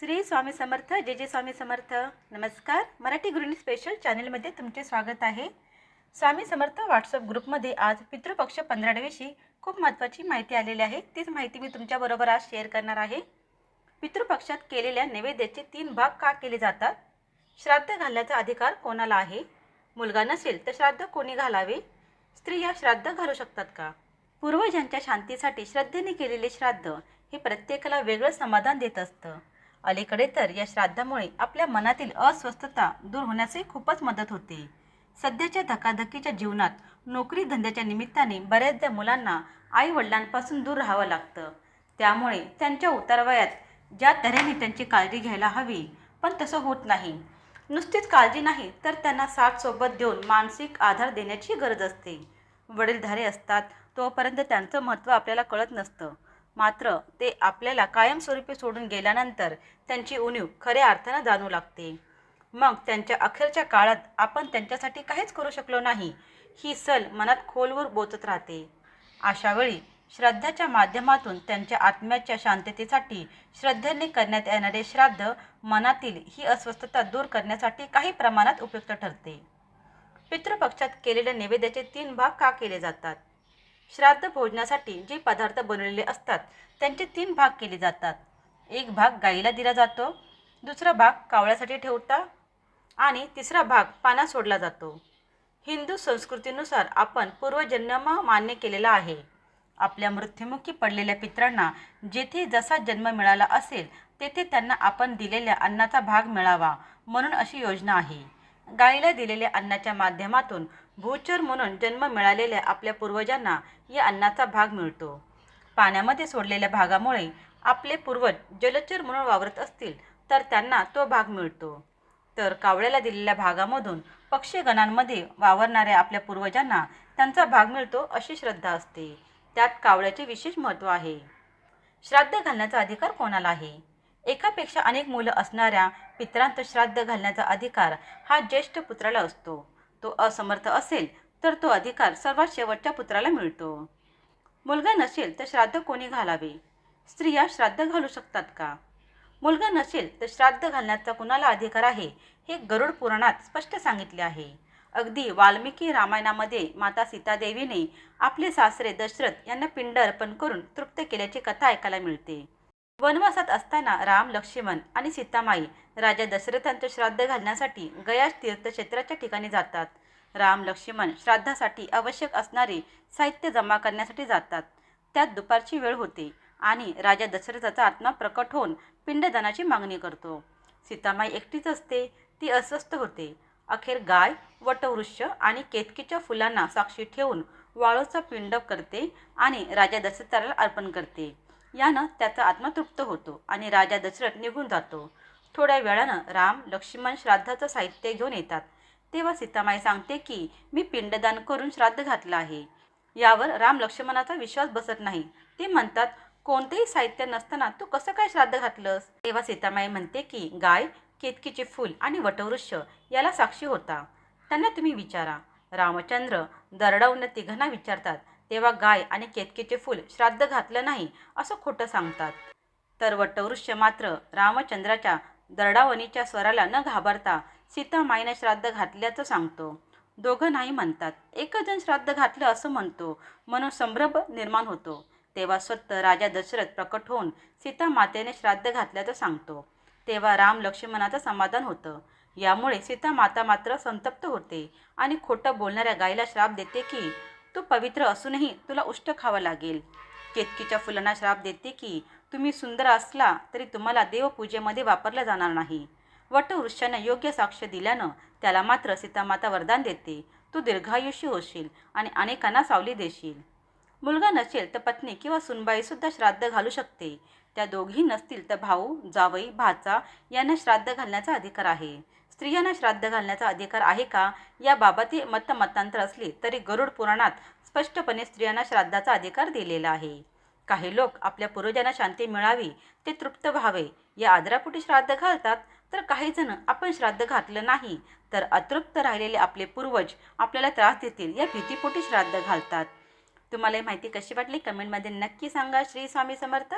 श्री स्वामी समर्थ जे जे स्वामी समर्थ. नमस्कार. मराठी गृहिणी स्पेशल चॅनलमध्ये तुमचे स्वागत आहे. स्वामी समर्थ व्हॉट्सअप ग्रुपमध्ये आज पितृपक्ष पंधराव्याविषयी खूप महत्त्वाची माहिती आलेली आहे. तीच माहिती मी तुमच्याबरोबर आज शेअर करणार आहे. पितृपक्षात केलेल्या नैवेद्याचे तीन भाग का केले जातात? श्राद्ध घालण्याचा अधिकार कोणाला आहे? मुलगा नसेल तर श्राद्ध कोणी घालावे? स्त्रिया श्राद्ध घालू शकतात का? पूर्वजांच्या शांतीसाठी श्रद्धेने केलेले श्राद्ध हे प्रत्येकाला वेगळं समाधान देत असतं. अलीकडे तर या श्राद्धामुळे आपल्या मनातील अस्वस्थता दूर होण्यासही खूपच मदत होते. सध्याच्या धकाधकीच्या जीवनात नोकरी धंद्याच्या निमित्ताने बऱ्याचदा मुलांना आई वडिलांपासून दूर राहावं लागतं. त्यामुळे त्यांच्या उतारवयात ज्या तऱ्हेने त्यांची काळजी घ्यायला हवी पण तसं होत नाही. नुसतीच काळजी नाही तर त्यांना साथ सोबत देऊन मानसिक आधार देण्याची गरज असते. वडीलधारे असतात तोपर्यंत त्यांचं महत्त्व आपल्याला कळत नसतं. मात्र ते आपल्याला कायमस्वरूपी सोडून गेल्यानंतर त्यांची उणीव खऱ्या अर्थानं जाणू लागते. मग त्यांच्या अखेरच्या काळात आपण त्यांच्यासाठी काहीच करू शकलो नाही ही सल मनात खोलवर बोचत राहते. अशावेळी श्रद्धाच्या माध्यमातून त्यांच्या आत्म्याच्या शांततेसाठी श्रद्धेने करण्यात येणारे श्राद्ध मनातील ही अस्वस्थता दूर करण्यासाठी काही प्रमाणात उपयुक्त ठरते. पितृपक्षात केलेल्या नैवेद्याचे तीन भाग का केले जातात? श्राद्ध भोजनासाठी जे पदार्थ बनवलेले असतात त्यांचे तीन भाग केले जातात. एक भाग गाईला दिला जातो दुसरा भाग कावळ्यासाठी ठेवता आणि तिसरा भाग पाना सोडला जातो. हिंदू संस्कृतीनुसार आपण पूर्वजन्म मान्य केलेला आहे. आपल्या मृत्युमुखी पडलेल्या पित्रांना जेथे जसा जन्म मिळाला असेल तेथे त्यांना आपण दिलेल्या अन्नाचा भाग मिळावा म्हणून अशी योजना आहे. गायीला दिलेल्या अन्नाच्या माध्यमातून भूचर म्हणून जन्म मिळालेल्या आपल्या पूर्वजांना या अन्नाचा भाग मिळतो. पाण्यामध्ये सोडलेल्या भागामुळे आपले पूर्वज जलचर म्हणून वावरत असतील तर त्यांना तो भाग मिळतो. तर कावळ्याला दिलेल्या भागामधून पक्षीगणांमध्ये वावरणाऱ्या आपल्या पूर्वजांना त्यांचा भाग मिळतो अशी श्रद्धा असते. त्यात कावळ्याचे विशेष महत्त्व आहे. श्राद्ध घालण्याचा अधिकार कोणाला आहे? एकापेक्षा अनेक मुलं असणाऱ्या पितरांत श्राद्ध घालण्याचा अधिकार हा ज्येष्ठ पुत्राला असतो. तो असमर्थ असेल तर तो अधिकार सर्वात शेवटच्या पुत्राला मिळतो. मुलगा नसेल तर श्राद्ध कोणी घालावे? स्त्रिया श्राद्ध घालू शकतात का? मुलगा नसेल तर श्राद्ध घालण्याचा कुणाला अधिकार आहे हे गरुड पुराणात स्पष्ट सांगितले आहे. अगदी वाल्मिकी रामायणामध्ये माता सीतादेवीने आपले सासरे दशरथ यांना पिंड अर्पण करून तृप्त केल्याची कथा ऐकायला मिळते. वनवासात असताना राम लक्ष्मण आणि सीतामाई राजा दशरथांचे श्राद्ध घालण्यासाठी गया तीर्थक्षेत्राच्या ठिकाणी जातात. राम लक्ष्मण श्राद्धासाठी आवश्यक असणारे साहित्य जमा करण्यासाठी जातात. त्यात दुपारची वेळ होते आणि राजा दशरथाचा आत्मा प्रकट होऊन पिंडदानाची मागणी करतो. सीतामाई एकटीच असते ती अस्वस्थ होते. अखेर गाय वटवृक्ष आणि केतकीच्या फुलांना साक्षी ठेवून वाळूचा पिंड करते आणि राजा दशरथाला अर्पण करते. यानं त्याचा आत्मा तृप्त होतो आणि राजा दशरथ निघून जातो. थोड्या वेळानं राम लक्ष्मण श्राद्धाचं साहित्य घेऊन येतात. तेव्हा सीतामाई सांगते की मी पिंडदान करून श्राद्ध घातलं आहे. यावर राम लक्ष्मणाचा विश्वास बसत नाही. ते म्हणतात कोणतेही साहित्य नसताना तू कसं काय श्राद्ध घातलंस? तेव्हा सीतामाई म्हणते की गाय केतकीचे फूल आणि वटवृक्ष याला साक्षी होता. त्यांना तुम्ही विचारा. रामचंद्र दरडावून तिघांना विचारतात. तेव्हा गाय आणि केतकीचे फूल श्राद्ध घातलं नाही असं खोटं सांगतात. तर वटवृक्ष मात्र रामचंद्राच्या दरडावणीच्या स्वराला न घाबरता सीता माईनं श्राद्ध घातल्याचं सांगतो. दोघं नाही म्हणतात. एकच जण श्राद्ध घातलं असं म्हणतो. म्हणून संभ्रम निर्माण होतो. तेव्हा स्वतः राजा दशरथ प्रकट होऊन सीता मातेने श्राद्ध घातल्याचं सांगतो. तेव्हा राम लक्ष्मणाचं समाधान होतं. यामुळे सीता माता मात्र संतप्त होते आणि खोटं बोलणाऱ्या गायीला श्राप देते की तू पवित्र असूनही तुला उष्ट खावं लागेल. केतकीच्या फुलांना श्राप देते की तुम्ही सुंदर असला तरी तुम्हाला देवपूजेमध्ये वापरलं जाणार नाही. वटवृक्षानं योग्य साक्ष दिल्यानं त्याला मात्र सीतामाता वरदान देते. तू दीर्घायुषी होशील आणि अनेकांना सावली देशील. मुलगा नसेल तर पत्नी किंवा सुनबाईसुद्धा श्राद्ध घालू शकते. त्या दोघी नसतील तर भाऊ जावई भाचा यांना श्राद्ध घालण्याचा अधिकार आहे. स्त्रियांना श्राद्ध घालण्याचा अधिकार आहे का? याबाबतही मतमतांतर असली तरी गरुड पुराणात स्पष्टपणे स्त्रियांना श्राद्धाचा अधिकार दिलेला आहे. काही लोक आपल्या पूर्वजांना शांती मिळावी ते तृप्त व्हावे या आदरापोटी श्राद्ध घालतात. तर काही जण आपण श्राद्ध घातलं नाही तर अतृप्त राहिलेले आपले पूर्वज आपल्याला त्रास देतील या भीतीपोटी श्राद्ध घालतात. तुम्हाला ही माहिती कशी वाटली? कमेंटमध्ये नक्की सांगा. श्री स्वामी समर्थ.